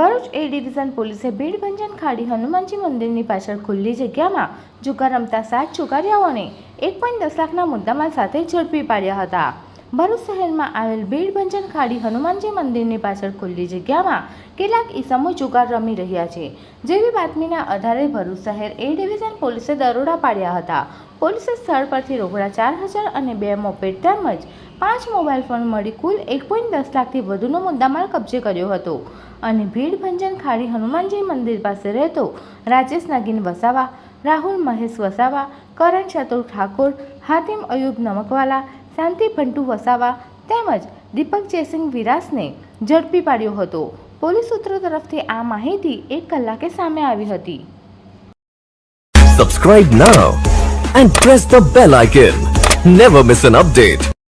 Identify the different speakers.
Speaker 1: Division પોલીસે ભીડભંજન ખાડી હનુમાનજી મંદિરની પાછળ ખુલ્લી જગ્યામાં જુગાર રમતા સાત છુગારિયાઓને એક પોઈન્ટ દસ લાખના મુદ્દામાલ સાથે ઝડપી પાડ્યા હતા. ભરૂચ શહેરમાં આવેલ ભીડભંજન ખાડી હનુમાનજી મંદિરની પાછળ ખુલ્લી જગ્યામાં કેટલાક ઈસમો જુગાર રમી રહ્યા છે. જેવી બાતમીના આધારે ભરૂચ શહેર એ ડિવિઝન પોલીસે દરોડા પાડ્યા હતા. પોલીસે સ્થળ પરથી રોકડા ચાર હજાર અને બે મોપેડ તેમજ પાંચ મોબાઈલ ફોન મળી કુલ એક પોઈન્ટ દસ લાખથી વધુનો મુદ્દામાલ કબજે કર્યો હતો અને ભીડભંજન ખાડી હનુમાનજી મંદિર પાસે રહેતો રાજેશ નાગીન વસાવા, રાહુલ મહેશ વસાવા, કરણ ચતુર ઠાકોર હાતિમ અયુબ નમકવાલા, શાંતિ ભંટુ વસાવા તેમજ દીપક જયસિંહ વિરાસને ઝડપી પાડ્યો હતો પોલીસ સૂત્રો તરફથી આ માહિતી એક કલાકે સામે આવી હતી
Speaker 2: Subscribe now and press the bell icon. Never miss an update.